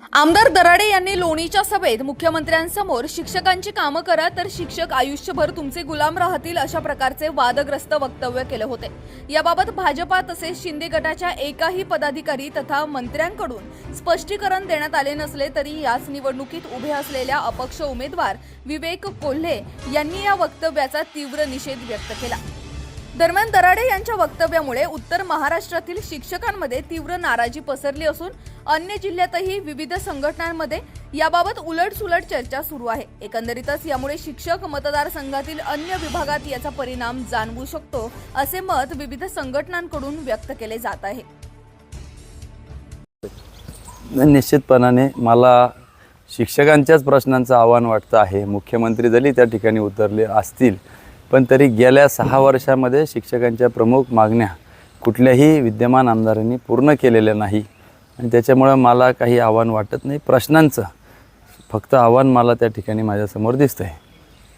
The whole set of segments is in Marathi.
आमदार दराडे यांनी लोणीच्या सभेत मुख्यमंत्र्यांसमोर शिक्षकांची कामं करा तर शिक्षक आयुष्यभर तुमचे गुलाम राहतील अशा प्रकारचे वादग्रस्त वक्तव्य केले होते. याबाबत भाजपा तसेच शिंदे गटाच्या एकाही पदाधिकारी तथा मंत्र्यांकडून स्पष्टीकरण देण्यात आले नसले तरी याच निवडणुकीत उभे असलेल्या अपक्ष उमेदवार विवेक कोल्हे यांनी या वक्तव्याचा तीव्र निषेध व्यक्त केला. दरम्यान दराडे यांच्या वक्तव्यामुळे उत्तर महाराष्ट्रातील शिक्षकांमध्ये तीव्र नाराजी पसरली असून अन्य जिल्ह्यातही विविध संघटनांमध्ये याबाबत उलटसुलट चर्चा सुरू आहे. एकंदरीतच यामुळे शिक्षक मतदारसंघातील अन्य विभागात याचा परिणाम जाणवू शकतो असे मत विविध संघटनांकडून व्यक्त केले जात आहे. निश्चितपणाने मला शिक्षकांच्याच प्रश्नांचं आव्हान वाटतं आहे. मुख्यमंत्री जरी त्या ठिकाणी उतरले असतील पण तरी गेल्या सहा वर्षामध्ये शिक्षकांच्या प्रमुख मागण्या कुठल्याही विद्यमान आमदारांनी पूर्ण केलेल्या नाही. आणि त्याच्यामुळं मला काही आव्हान वाटत नाही. प्रश्नांचं फक्त आव्हान मला त्या ठिकाणी माझ्यासमोर दिसतं आहे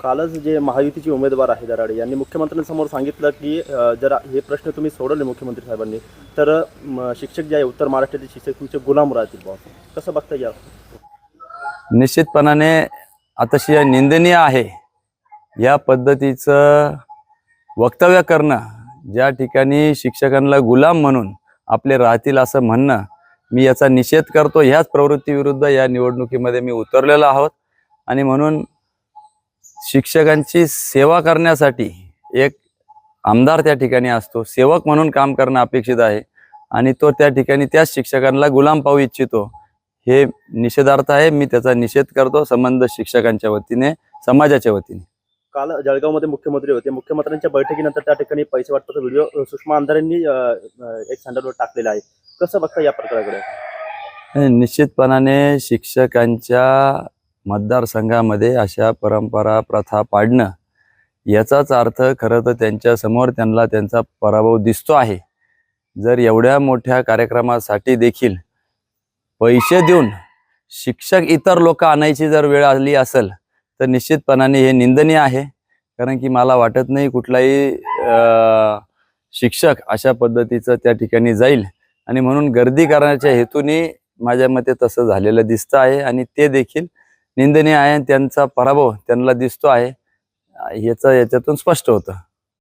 कालच जे महायुतीचे उमेदवार आहे दराडे यांनी मुख्यमंत्र्यांसमोर सांगितलं की जर हे प्रश्न तुम्ही सोडवले मुख्यमंत्री साहेबांनी. तर शिक्षक जे आहे उत्तर महाराष्ट्रातील शिक्षक तुमचे गुलाम राहतील बॉस कसं बघता या निश्चितपणाने अतिशय निंदनीय आहे. या पद्धतीचं वक्तव्य करणं ज्या ठिकाणी शिक्षकांना गुलाम म्हणून आपले राहतील असं म्हणणं मी याचा निषेध करतो. ह्याच प्रवृत्तीविरुद्ध या निवडणुकीमध्ये मी उतरलेलो आहोत. आणि म्हणून शिक्षकांची सेवा करण्यासाठी एक आमदार त्या ठिकाणी असतो. सेवक म्हणून काम करणं अपेक्षित आहे. आणि तो त्या ठिकाणी त्याच शिक्षकांना गुलाम पाहू इच्छितो. हे निषेधार्थ आहे. मी त्याचा निषेध करतो. संबंध शिक्षकांच्या वतीने समाजाच्या वतीने. काल जळगावमध्ये मुख्यमंत्री होते. मुख्यमंत्र्यांच्या बैठकीनंतर त्या ठिकाणी पैसे वाटपाचा व्हिडिओ सुषमा अंधारेंनी एक सँडलवर टाकलेला आहे. कसं बघता या प्रकाराकडे निश्चितपणाने शिक्षकांच्या मतदारसंघामध्ये अशा परंपरा प्रथा पाडणं याचाच अर्थ खरं तर त्यांच्यासमोर त्यांना त्यांचा पराभव दिसतो आहे. जर एवढ्या मोठ्या कार्यक्रमासाठी देखील पैसे देऊन शिक्षक इतर लोक आणायची जर वेळ आली असेल तर निश्चितपणाने हे निंदनीय आहे. कारण की मला वाटत नाही कुठलाही शिक्षक अशा पद्धतीचं त्या ठिकाणी जाईल. आणि म्हणून गर्दी करण्याच्या हेतूने माझ्या मते तसं झालेलं दिसतं आहे. आणि ते देखील निंदनीय आहे आणि त्यांचा पराभव त्यांना दिसतो आहे. याचं याच्यातून स्पष्ट होतं.